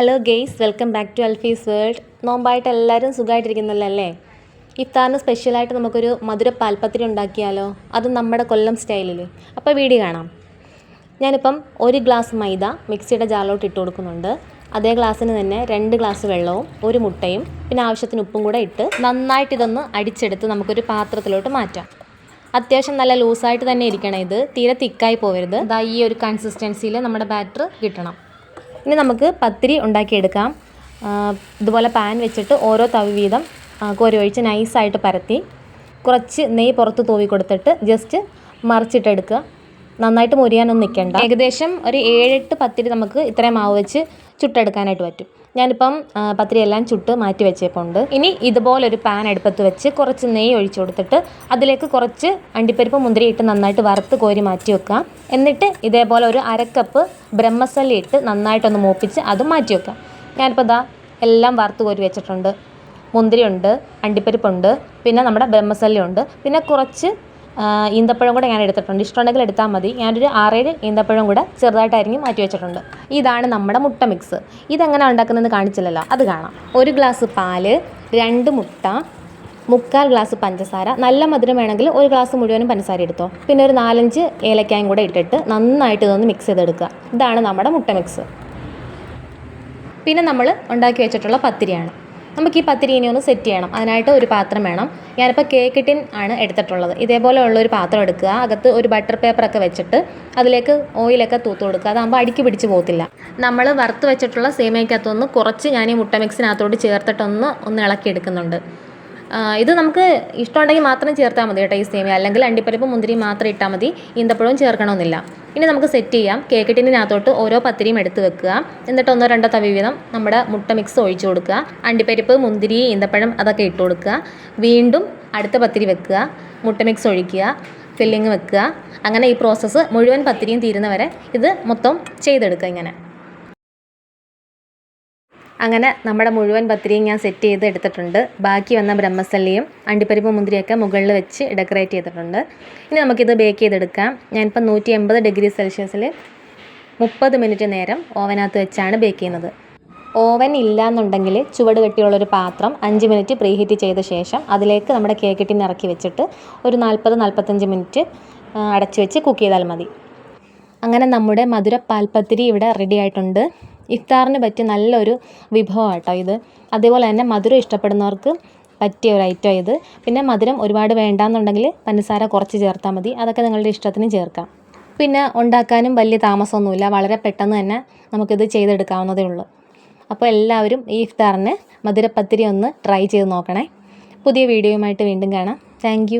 Hello guys welcome back to Alfees world നോമ്പായിട്ട് എല്ലാവരും സുഖമായിട്ടിരിക്കുന്നല്ലോ അല്ലേ ഇഫ്താറിന് സ്പെഷ്യലായിട്ട് നമുക്കൊരു മധുര പാൽപ്പത്തിരി ഉണ്ടാക്കിയാലോ? അത് നമ്മുടെ കൊല്ലം സ്റ്റൈലിൽ അപ്പോൾ വീഡിയോ കാണാം. ഞാനിപ്പം ഒരു ഗ്ലാസ് മൈദ മിക്സിയുടെ ജാറിലോട്ട് ഇട്ട് കൊടുക്കുന്നുണ്ട്. അതേ ഗ്ലാസ്സിന് തന്നെ രണ്ട് ഗ്ലാസ് വെള്ളവും ഒരു മുട്ടയും പിന്നെ ആവശ്യത്തിന് ഉപ്പും കൂടെ ഇട്ട് നന്നായിട്ട് ഇതൊന്ന് അടിച്ചെടുത്ത് നമുക്കൊരു പാത്രത്തിലോട്ട് മാറ്റാം. അത്യാവശ്യം നല്ല ലൂസായിട്ട് തന്നെ ഇരിക്കണം ഇത്. തീരെ തിക്കായി പോകരുത് ഈ ഒരു കൺസിസ്റ്റൻസിയിൽ നമ്മുടെ ബാറ്റർ കിട്ടണം. ഇനി നമുക്ക് പത്തിരി ഉണ്ടാക്കിയെടുക്കാം. ഇതുപോലെ പാൻ വെച്ചിട്ട് ഓരോ തവി വീതം കോരി ഒഴിച്ച് നൈസായിട്ട് പരത്തി. കുറച്ച് നെയ്യ് പുറത്ത് തൂവി കൊടുത്തിട്ട് ജസ്റ്റ് മറിച്ചിട്ടെടുക്കുക. നന്നായിട്ട് മുരിയാനൊന്നും നിൽക്കേണ്ട. ഏകദേശം ഒരു ഏഴെട്ട് പത്തിരി നമുക്ക് ഇത്രയും മാവ് വെച്ച് ചുട്ടെടുക്കാനായിട്ട് പറ്റും. ഞാനിപ്പം പത്തിരിയെല്ലാം ചുട്ട് മാറ്റി വെച്ചേപ്പുണ്ട്. ഇനി ഇതുപോലൊരു പാൻ അടുപ്പത്ത് വെച്ച് കുറച്ച് നെയ്യ് ഒഴിച്ചു കൊടുത്തിട്ട് അതിലേക്ക് കുറച്ച് അണ്ടിപ്പരിപ്പ് മുന്തിരിയിട്ട് നന്നായിട്ട് വറുത്ത് കോരി മാറ്റി വെക്കുക. എന്നിട്ട് ഇതേപോലെ ഒരു അരക്കപ്പ് ബ്രഹ്മസല്ലി ഇട്ട് നന്നായിട്ടൊന്ന് മൂപ്പിച്ച് അത് മാറ്റി വെക്കുക. ഞാനിപ്പോൾ ഇതാ എല്ലാം വറുത്ത് കോരി വെച്ചിട്ടുണ്ട്. മുന്തിരിയുണ്ട് അണ്ടിപ്പരിപ്പുണ്ട് പിന്നെ നമ്മുടെ ബ്രഹ്മസല്ലി ഉണ്ട് പിന്നെ കുറച്ച് ഈന്തപ്പഴം കൂടെ ഞാൻ എടുത്തിട്ടുണ്ട്. ഇഷ്ടമുണ്ടെങ്കിൽ എടുത്താൽ മതി. ഞാനൊരു ആറേഴ് ഈന്തപ്പഴം കൂടെ ചെറുതായിട്ട് അരിഞ്ഞ് മാറ്റി വെച്ചിട്ടുണ്ട്. ഇതാണ് നമ്മുടെ മുട്ട മിക്സ് ഇതെങ്ങനെ ഉണ്ടാക്കുന്നതെന്ന് കാണിച്ചില്ലല്ലോ. അത് കാണാം. ഒരു ഗ്ലാസ് പാൽ രണ്ട് മുട്ട മുക്കാൽ ഗ്ലാസ് പഞ്ചസാര. നല്ല മധുരം വേണമെങ്കിൽ ഒരു ഗ്ലാസ് മുഴുവനും പഞ്ചസാര എടുത്തോ. പിന്നെ ഒരു നാലഞ്ച് ഏലക്കായും കൂടെ ഇട്ടിട്ട് നന്നായിട്ട് ഇതൊന്ന് മിക്സ് ചെയ്തെടുക്കുക. ഇതാണ് നമ്മുടെ മുട്ട മിക്സ് പിന്നെ നമ്മൾ ഉണ്ടാക്കി വെച്ചിട്ടുള്ള പത്തിരിയാണ്. നമുക്ക് ഈ പത്തിരി ഇനി ഒന്ന് സെറ്റ് ചെയ്യണം. അതിനായിട്ട് ഒരു പാത്രം വേണം. ഞാനിപ്പോൾ കേക്ക് ടിൻ ആണ് എടുത്തിട്ടുള്ളത്. ഇതേപോലെ ഉള്ള ഒരു പാത്രം എടുക്കുക. അകത്ത് ഒരു ബട്ടർ പേപ്പറൊക്കെ വെച്ചിട്ട് അതിലേക്ക് ഓയിലൊക്കെ തൂത്ത് കൊടുക്കുക. അതാകുമ്പോൾ അടിക്ക് പിടിച്ച് പോകത്തില്ല. നമ്മൾ വറുത്ത് വെച്ചിട്ടുള്ള സേമിയക്കകത്തൊന്ന് കുറച്ച് ഞാൻ ഈ മുട്ട മിക്സിനകത്തോട്ട് ചേർത്തിട്ടൊന്ന് ഒന്ന് ഇളക്കി എടുക്കുന്നുണ്ട് ഇത് നമുക്ക് ഇഷ്ടമുണ്ടെങ്കിൽ മാത്രം ചേർത്താൽ മതി കേട്ടോ ഈ സേമിയ അല്ലെങ്കിൽ അണ്ടിപ്പരിപ്പ് മുന്തിരി മാത്രം ഇട്ടാൽ മതി. ഈന്തപ്പഴവും ചേർക്കണമെന്നില്ല. ഇനി നമുക്ക് സെറ്റ് ചെയ്യാം. കേക്ക് ഓരോ പത്തിരിയും എടുത്ത് വെക്കുക. എന്നിട്ട് ഒന്നോ രണ്ടോ തവി വീതം നമ്മുടെ മുട്ട മിക്സ് ഒഴിച്ചു കൊടുക്കുക. അണ്ടിപ്പരിപ്പ് മുന്തിരി ഈന്തപ്പഴം അതൊക്കെ ഇട്ട് കൊടുക്കുക. വീണ്ടും അടുത്ത പത്തിരി വെക്കുക. മുട്ട മിക്സ് ഒഴിക്കുക. ഫില്ലിങ് വെക്കുക. അങ്ങനെ ഈ പ്രോസസ്സ് മുഴുവൻ പത്തിരിയും തീരുന്നവരെ ഇത് മൊത്തം ചെയ്തെടുക്കുക ഇങ്ങനെ. അങ്ങനെ നമ്മുടെ മുഴുവൻ പത്തിരിയും ഞാൻ സെറ്റ് ചെയ്ത് എടുത്തിട്ടുണ്ട്. ബാക്കി വന്ന ബ്രഹ്മസല്ലിയും അണ്ടിപ്പരിപ്പ് മുന്തിരിയൊക്കെ മുകളിൽ വെച്ച് ഡെക്കറേറ്റ് ചെയ്തിട്ടുണ്ട്. ഇനി നമുക്കിത് ബേക്ക് ചെയ്തെടുക്കാം. ഞാനിപ്പോൾ നൂറ്റി എൺപത് ഡിഗ്രി സെൽഷ്യസിൽ മുപ്പത് മിനിറ്റ് നേരം ഓവനകത്ത് വെച്ചാണ് ബേക്ക് ചെയ്യുന്നത്. ഓവൻ ഇല്ല എന്നുണ്ടെങ്കിൽ ചുവട് കെട്ടിയുള്ളൊരു പാത്രം അഞ്ച് മിനിറ്റ് പ്രീഹീറ്റ് ചെയ്ത ശേഷം അതിലേക്ക് നമ്മുടെ കേക്ക് ടിൻ ഇറക്കി വെച്ചിട്ട് ഒരു നാൽപ്പത് നാൽപ്പത്തഞ്ച് മിനിറ്റ് അടച്ചു വെച്ച് കുക്ക് ചെയ്താൽ മതി. അങ്ങനെ നമ്മുടെ മധുര പാൽപ്പത്തിരി ഇവിടെ റെഡി ആയിട്ടുണ്ട്. ഇഫ്താറിന് പറ്റിയ നല്ലൊരു വിഭവമാണ് കേട്ടോ ഇത്. അതേപോലെ തന്നെ മധുരം ഇഷ്ടപ്പെടുന്നവർക്ക് പറ്റിയ ഒരു ഐറ്റം ഇത്. പിന്നെ മധുരം ഒരുപാട് വേണ്ടാന്നുണ്ടെങ്കിൽ പഞ്ചസാര കുറച്ച് ചേർത്താൽ മതി. അതൊക്കെ നിങ്ങളുടെ ഇഷ്ടത്തിന് ചേർക്കാം. പിന്നെ ഉണ്ടാക്കാനും വലിയ താമസമൊന്നുമില്ല. വളരെ പെട്ടെന്ന് തന്നെ നമുക്കിത് ചെയ്തെടുക്കാവുന്നതേ ഉള്ളൂ. അപ്പോൾ എല്ലാവരും ഈ ഇഫ്താറിന് മധുരപ്പത്തിരി ഒന്ന് ട്രൈ ചെയ്ത് നോക്കണേ. പുതിയ വീഡിയോയുമായിട്ട് വീണ്ടും കാണാം. താങ്ക്